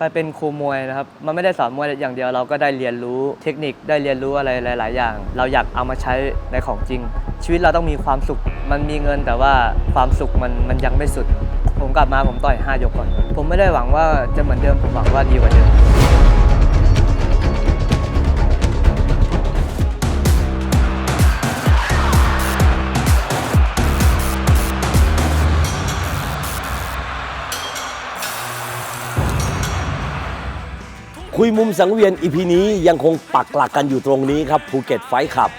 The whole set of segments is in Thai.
ไปเป็นครูมวยนะครับ มันไม่ได้สอนมวยอย่างเดียวเราก็ได้เรียนรู้เทคนิคได้เรียนรู้อะไรหลาย ๆ อย่าง เราอยากเอามาใช้ในของจริง ชีวิตเราต้องมีความสุข มันมีเงินแต่ว่าความสุขมันมันยังไม่สุด ผมกลับมาผมต่อย 5 ยกก่อน ผมไม่ได้หวังว่าจะเหมือนเดิมผมหวังว่าดีกว่าเดิม ยมุมสังเวียนอีพีนี้ยังคงปักหลักกันอยู่ตรงนี้ครับภูเก็ตไฟขับ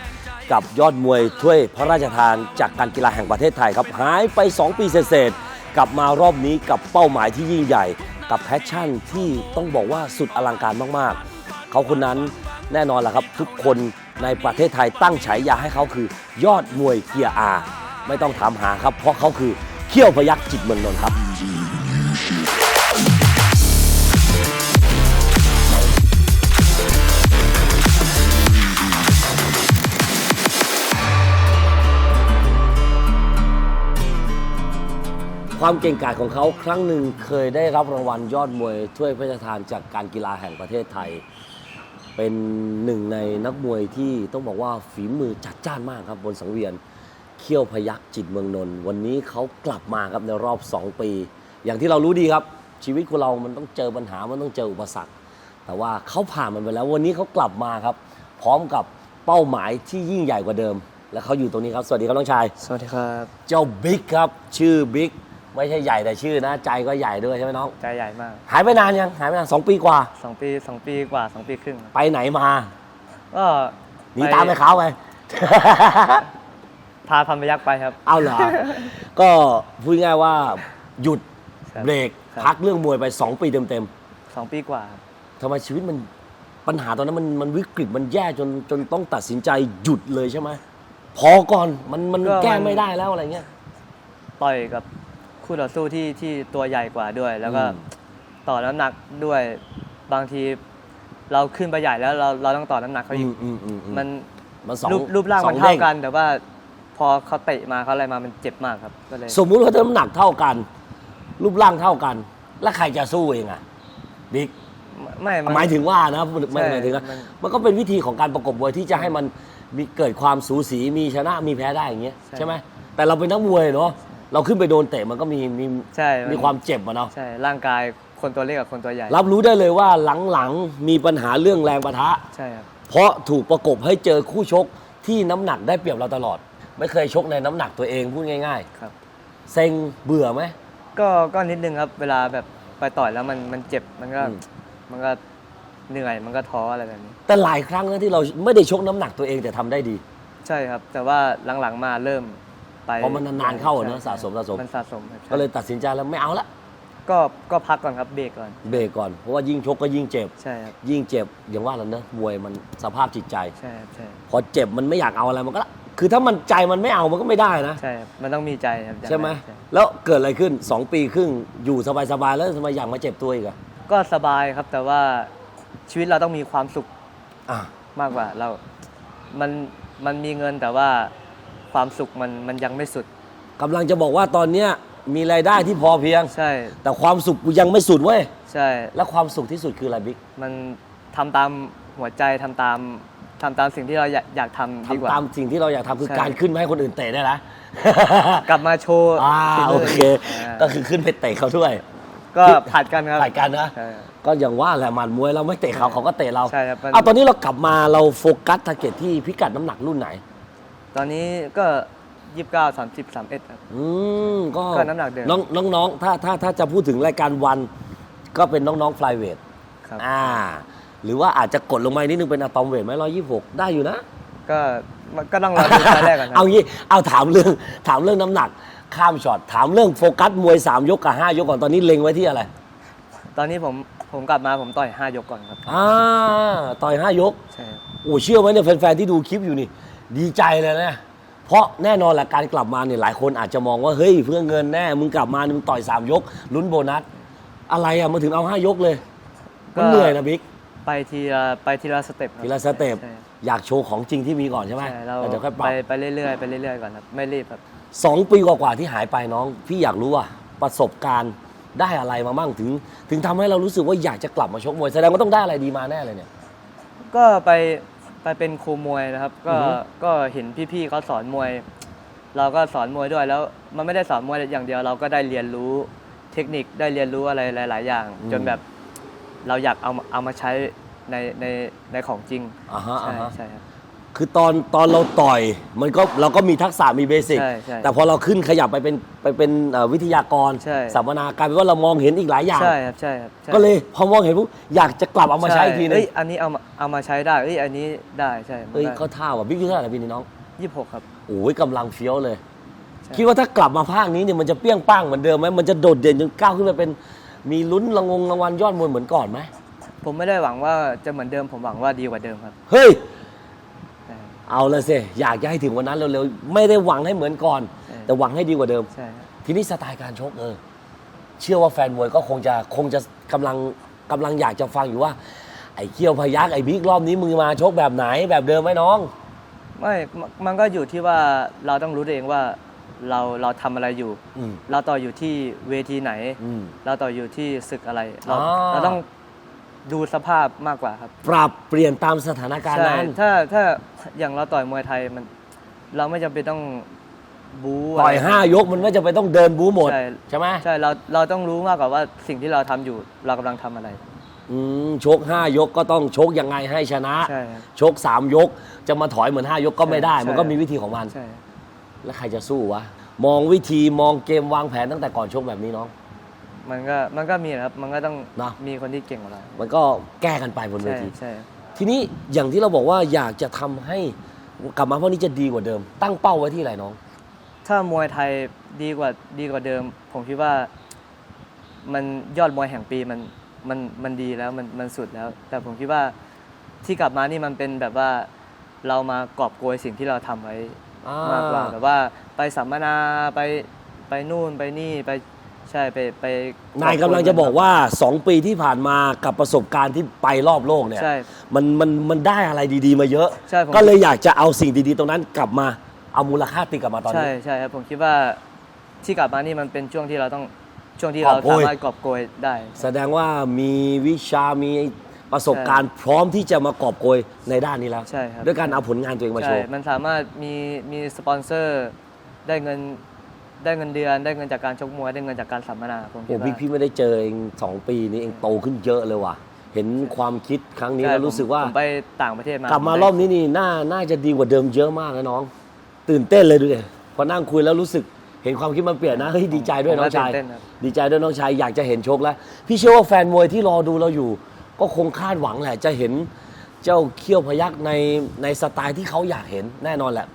กับยอดมวยถ้วยพระราชทานจากการกีฬาแห่งประเทศไทยครับ หายไป 2 ปีเศษกลับมารอบนี้กับเป้าหมายที่ยิ่งใหญ่ กับแพชชั่นที่ต้องบอกว่าสุดอลังการมากๆ เขาคนนั้นแน่นอนล่ะครับ ทุกคนในประเทศไทยตั้งฉายาให้เขาคือ ยอดมวยเกียร์อาไม่ต้องถามหาครับ เพราะเขาคือเขี้ยวพยักจิตเมืองนนท์ครับ ความเก่งกาจของเขาครั้งหนึ่งเคยได้รับรางวัลยอดมวยถ้วยพระราชทานจากการกีฬาแห่งประเทศไทย เป็นหนึ่งในนักมวยที่ต้องบอกว่าฝีมือจัดจ้านมากครับบนสังเวียนเขี้ยวพยักจิตเมืองนนท์วันนี้เขากลับมาครับในรอบ 2 ปี อย่างที่เรารู้ดีครับ ชีวิตของเรามันต้องเจอปัญหามันต้องเจออุปสรรค แต่ว่าเขาผ่านมันไปแล้ววันนี้เขากลับมาครับ พร้อมกับเป้าหมายที่ยิ่งใหญ่กว่าเดิม และเขาอยู่ตรงนี้ครับ สวัสดีครับน้องชาย สวัสดีครับ เจ้าบิ๊กครับ ชื่อบิ๊ก ไม่ใช่ใหญ่แต่ชื่อนะ ใจก็ใหญ่ด้วยใช่ไหมน้อง ใจใหญ่มากหายไปนานยังหายไปนานสองปีกว่า2ปีสองปีกว่า2ปีครึ่งครับไปไหนมาก็หนีตามไปเขาไปพาพันพยักไปครับ เอาเหรอ ก็พูดง่ายๆว่าหยุดครับ เบรกครับ พักเรื่องมวยไป 2 ปีเต็มสองปีกว่าครับๆทำไมชีวิตมันปัญหาตอนนั้นมันมันวิกฤตมันแย่จนจนต้องตัดสินใจหยุดเลยใช่ไหมพอก่อนมันมันแก้ไม่ได้แล้วอะไรเงี้ย ต่อยกับ คู่ต่อสู้ที่ที่ตัวใหญ่กว่าด้วย แล้วก็อืม ต่อน้ำหนักด้วยบางที เราขึ้นไปใหญ่แล้วเราเราต้องต่อน้ำหนักเขาอีอืกมอืมอืมอืมมันมันสองรูปรูปร่างสอมันเท่าด้กัน แต่ว่าพอเขาเตะมาเขาอะไรมามันเจ็บมากครับก็เลยสมมุติว่าน้ำหนักเท่ากัน รูปร่างเท่ากัน แล้วใครจะสู้เองอะบิ๊ก ไม่นหมายถึงว่านะไม่ใช่หมายถึงว่ามัน มันก็เป็นวิธีของการประกบมวยที่จะให้มันมีเกิดความสูสีมีชนะมีแพ้ได้อย่างเงี้ยใช่ใช่ไหมแต่เราเป็นนักมวยเนาะ เราขึ้นไปโดนเตะมันก็มีมีใช่มีความเจ็บอะเนาะใช่ร่างกายคนตัวเล็กกับคนตัวใหญ่ รับรู้ได้เลยว่าหลังๆมีปัญหาเรื่องแรงปะทะ ใช่ครับเพราะถูกประกบให้เจอคู่ชกที่น้ำหนักได้เปรียบเราตลอด ไม่เคยชกในน้ำหนักตัวเองพูดง่าย ครับ ๆ เซ็งเบื่อไหม ก็ก็นิดนึงครับ เวลาแบบไปต่อยแล้วมันมันเจ็บมันก็อืม มันก็เหนื่อยมันก็ท้ออะไรแบบนี้ แต่หลายครั้งนะที่เราไม่ได้ชกน้ำหนักตัวเองแต่ทำได้ดี ใช่ครับ แต่ว่าหลังๆมาเริ่ม ไปเพราะมันนานๆเข้าอะเนอะใช่สะสมสะสม มันสะสมครับก็เลยตัดสินใจแล้วไม่เอาละก็ก็พักก่อนครับเบรกก่อนเบรกก่อน เพราะว่ายิ่งชกก็ยิ่งเจ็บ ใช่ครับยิ่งเจ็บอย่างว่าแล้วเนอะมวยมันสภาพจิตใจ ใช่ครับใช่พอเจ็บมันไม่อยากเอาอะไรมันก็ละคือถ้ามันใจมันไม่เอามันก็ไม่ได้นะ ใช่ครับมันต้องมีใจครับอย่างใช่ไหมแรกใช่แล้วเกิดอะไรขึ้น 2 ปีครึ่งอยู่สบายๆแล้วทำไมอยากมาเจ็บตัวอีกอะก็สบายครับแต่ว่าชีวิตเราต้องมีความสุขอะมากกว่าเรา มันมันมีเงินแต่ว่า ความสุขมันมันยังไม่สุด กำลังจะบอกว่าตอนเนี้ยมีรายได้ที่พอเพียง ใช่ แต่ความสุขกูยังไม่สุดเว้ย ใช่ แล้วความสุขที่สุดคืออะไรบิ๊กมันทำตามหัวใจทำตามทำตามสิ่งที่เราอยากอยากทำดีกว่าทำตามสิ่งที่เราอยากทำคือใช่ การขึ้นมาให้คนอื่นเตะได้นะ กลับมาโชว์อ่าฝีมืโอเค อ่าก็คือขึ้นไปเตะเขาด้วย ก็ผัดกันครับผัดกันนะ ใช่ก็อย่างว่าแหละหมัดมวยเราไม่เตะเขาเขาก็เตะเราใช่ครับมัน เอาตอนนี้เรากลับมาเราโฟกัสทาร์เก็ตที่พิกัดน้ำหนักรุ่นไหน ตอนนี้ก็ยี่สิบเก้าสามสิบสามเอ็ดครับ อืมก็ก็น้ำหนักเดิมน้องน้องน้องถ้าถ้าถ้าจะพูดถึงรายการวันก็เป็นน้องๆฟลายเวทครับ อ่า หรือว่าอาจจะกดลงมาอีกนิดนึงเป็นอะตอมเวทไหมร้อยยี่หกได้อยู่นะ ก็มันก็ต้องรอดูตอนแรกก่อนครัเอาบ งี้เอาถามเรื่องถามเรื่องน้ำหนัก ข้ามช็อตถามเรื่องโฟกัสมวย 3 ยกกับ 5 ยกก่อนตอนนี้เล็งไว้ที่อะไรตอนนี้ผมผมกลับมาผมต่อยห้ายกก่อนครับ อ่าต่อย 5 ยกใช่ครับ โอ้เชื่อไหมเนี่ยแฟนๆที่ดูคลิปอยู่นี่ ดีใจเลยนะ เพราะแน่นอนแหละการกลับมาเนี่ยหลายคนอาจจะมองว่าเฮ้ยเพื่อเงินแน่ มึงกลับมามึงต่อย 3 ยกลุ้นโบนัส อะไรอะมาถึงเอา 5 ยกเลยมันเหนื่อยนะบิ๊กไปทีละไปทีละสเต็ปครับทีละสเต็ปใช่อยากโชว์ของจริงที่มีก่อนใช่ไหมใช่เราแล้วเดี๋ยวค่อยปไปรับไปเรื่อยๆไปเรื่อยๆก่อนครับไม่รีบครับ สองปีกว่าๆที่หายไปน้อง พี่อยากรู้ว่าประสบการณ์ได้อะไรมามั่งถึง ถึงทำให้เรารู้สึกว่าอยากจะกลับมาชกมวยแสดงว่าต้องได้อะไรดีมาแน่เลยเนี่ย ก็ไป ไปเป็นครูมวยนะครับ ก็อือฮึ ก็เห็นพี่ๆเขาสอนมวย เราก็สอนมวยด้วยแล้วมันไม่ได้สอนมวยอย่างเดียว เราก็ได้เรียนรู้เทคนิคได้เรียนรู้อะไรหลาย ๆ อย่าง จนแบบเราอยากเอามาเอามาใช้ในในในของจริงอ่าฮะใช่อ่าฮะใช่ครับ คือตอนตอนเราต่อยมันก็เราก็มีทักษะมีเบสิกใช่ใช่แต่พอเราขึ้นขยับไปเป็นไปเป็นเอ่อวิทยากรใช่ สัมมนากลายเป็นว่าเรามองเห็นอีกหลายอย่าง ใช่ครับใช่ครับใช่ก็เลยพอมองเห็นปุ๊บอยากจะกลับเอามาใช้อีกทีนึเอ้งยอันนี้เอามาเอามาใช้ได้เอ้ยอันนี้ได้ใช่เฮ้ยเขาท่าว่ะบิ๊กเท่าไหร่ปีนี้น้องยี่สิบหกครับ โอ้ยกำลังเฟี้ยวเลย ใช่ คิดว่าถ้ากลับมาภาคนี้เนี่ยมันจะเปรี้ยงป้างเหมือนเดิมไหมมันจะโดดเด่นจนก้าวขึ้นไปเป็น มีลุ้นรางวงรางวัลยอดมวยเหมือนก่อนไหมผมไม่ได้หวังว่าจะเหมือนเดิมผมหวังว่าดีกว่าเดิมครับ เฮ้ยใช่ เอาละสิอยากจะให้ถึงวันนั้นเร็วๆไม่ได้หวังให้เหมือนก่อน ใช่ แต่หวังให้ดีกว่าเดิม ใช่ครับ ทีนี้สไตล์การชกเออเชื่อว่าแฟนมวยก็คงจะคงจะกำลังกำลังอยากจะฟังอยู่ว่า ไอ้เขี้ยวพยักไอ้บิ๊กรอบนี้มือมาชกแบบไหนแบบเดิมไหมน้อง ไม่มันมันก็อยู่ที่ว่าเราต้องรู้ตัวเองว่าเราเราทำอะไรอยู่ อืม เราต่ออยู่ที่เวทีไหน อืม เราต่ออยู่ที่ศึกอะไร เราอ่า เราต้อง ดูสภาพมากกว่าครับปรับเปลี่ยนตามสถานการณ์ใช่นั้นถ้าถ้าอย่างเราต่อยมวยไทยมัน เราไม่จำเป็นต้องบู๊ะไรต่อยห้ายกมันไม่จะไปต้องเดินบู๊หมด ใช่ใช่ไหมใช่เราเราต้องรู้มากกว่าว่าสิ่งที่เราทำอยู่เรากำลังทำอะไร อืมชกห้ายกก็ต้องชกยังไงให้ชนะ ใช่ครับ ชกสามยกจะมาถอยเหมือนห้ายกก็ไม่ได้ ใช่ มันก็มีวิธีของมัน ใช่ แล้วใครจะสู้วะ มองวิธีมองเกมวางแผนตั้งแต่ก่อนชกแบบนี้น้อง มันก็มันก็มีนะครับมันก็ต้องนะ มีคนที่เก่งกว่าเรามันก็แก้กันไปบนเวใช่ที ใช่ทีนี้อย่างที่เราบอกว่าอยากจะทำให้กลับมาพวกนี้จะดีกว่าเดิม ตั้งเป้าไว้ที่อะไรน้อง ถ้ามวยไทยดีกว่าดีกว่าเดิม ผมคิดว่า มันยอดมวยแห่งปีมันมันมันดีแล้วมันมันสุดแล้ว แต่ผมคิดว่าที่กลับมานี่มันเป็นแบบว่าเรามากอบโกยสิ่งที่เราทำไว้อ่ามมากกว่าแบบว่าไปสัมมนาไปไปนู่นไปนี่ไปใช่ไปไปนายกำลังจะบอกว่า 2 ปีที่ผ่านมากับประสบการณ์ที่ไปรอบโลกเนี่ยใช่มันมันมันได้อะไรดีๆมาเยอะ ใช่ผมก็เลยอยากจะเอาสิ่งดีๆ ตรงนั้นกลับมาเอามูลค่าตีกลับมาตอนใช่นี้ใช่ครับผมคิดว่าที่กลับมานี่มันเป็นช่วงที่เราต้องช่วงที่กอเราบโกยสามารถกอบโกยได้ แสดงว่ามีวิชามีประสบการณ์พร้อมที่จะมากอบโกยในด้านนี้แล้วใช่ครับด้วยการเอาผลงานตัวเองมาโชใช่ว์มันสามารถมีมีสปอนเซอร์ได้เงิน ได้เงินเดือนได้เงินจากการชกมวยได้เงินจากการสัมมนาผมคิโอ้ดว่า พี่พี่ไม่ได้เจอเองสองปีนี้เองโตขึ้นเยอะเลยว่ะ เห็นความคิดครั้งนี้ใช่แล้วรู้สึกว่า ผมผมไปต่างประเทศมากลับมารอบนี้นี่น่าน่าจะดีกว่าเดิมเยอะมากนะน้อง ตื่นเต้นเลยดูดิพอนั่งคุยแล้วรู้สึกเห็นความคิดมันเปลี่ยนนะเฮ้ยดีใจด้วยน้องชาย ผมก็ตื่นเต้นครับ ดีใจด้วยน้องชายอยากจะเห็นชกแล้ว พี่เชื่อว่าแฟนมวยที่รอดูเราอยู่ ก็คงคาดหวังแหละ จะเห็นเจ้าเขี้ยวพยักในในสไตล์ที่เขาอยากเห็นแน่นอนแหละ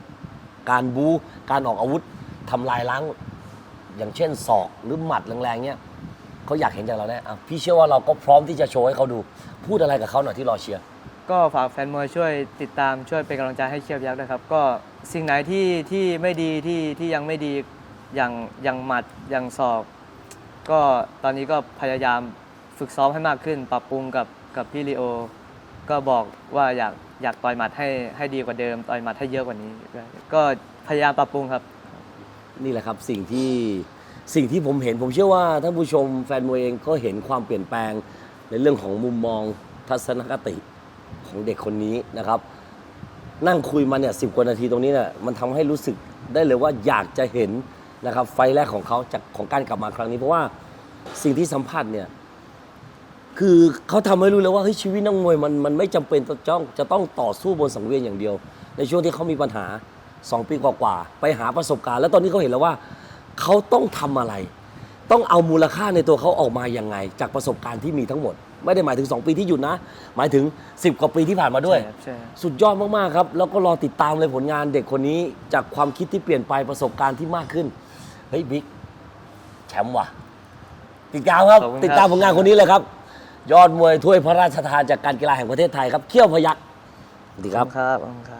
การบู๊การออกอาวุธ ทำลายล้าง อย่างเช่นศอกหรือหมัดแรงๆเนี่ยเขาอยากเห็นจากเราแน่อะพี่เชื่อว่าเราก็พร้อมที่จะโชว์ให้เขาดู พูดอะไรกับเขาหน่อยที่รอเชียร์ก็ฝากแฟนมวยช่วยติดตามช่วยเป็นกำลังใจให้เชียบยักษ์นะครับ ก็สิ่งไหนที่ที่ไม่ดีที่ที่ยังไม่ดีอย่างอย่างหมัดอย่างศอก ก็ตอนนี้ก็พยายามฝึกซ้อมให้มากขึ้น ปรับปรุงกับกับพี่ลีโอ ก็บอกว่าอยากอยากต่อยหมัดให้ให้ดีกว่าเดิม ต่อยหมัดให้เยอะกว่านี้ ก็พยายามปรับปรุงครับ นี่แหละครับสิ่งที่สิ่งที่ผมเห็น ผมเชื่อว่าท่านผู้ชมแฟนมวยเองก็เห็นความเปลี่ยนแปลงในเรื่องของมุมมองทัศนคติของเด็กคนนี้นะครับ นั่งคุยมาเนี่ยสิบกว่านาทีตรงนี้เนี่ยมันทำให้รู้สึกได้เลยว่าอยากจะเห็นนะครับไฟแรกของเขาจากของการกลับมาครั้งนี้ เพราะว่าสิ่งที่สัมผัสเนี่ยคือเขาทำให้รู้เลยว่าเฮ้ยชีวิตนักมวยมันมันไม่จำเป็นต้องจะต้องต่อสู้บนสังเวียนอย่างเดียว ในช่วงที่เขามีปัญหา สองปีกว่าๆไปหาประสบการณ์ แล้วตอนนี้เขาเห็นแล้วว่าเขาต้องทำอะไร ต้องเอามูลค่าในตัวเขาออกมายังไง จากประสบการณ์ที่มีทั้งหมด ไม่ได้หมายถึง 2 ปีที่หยุดนะ หมายถึง 10 กว่าปีที่ผ่านมาด้วยใช่ครับใช่ครับสุดยอดมากๆครับ แล้วก็รอติดตามเลยผลงานเด็กคนนี้ จากความคิดที่เปลี่ยนไปประสบการณ์ที่มากขึ้นเฮ้ยบิ๊กแชมป์ว่ะติดตามครับขอบคุณครับติดตามผลงานคนนี้เลยครับ ยอดมวยถ้วยพระราชทานจากการกีฬาแห่งประเทศไทยครับเขี้ยวพยักสวัสดีครับครับขอบคุณครับ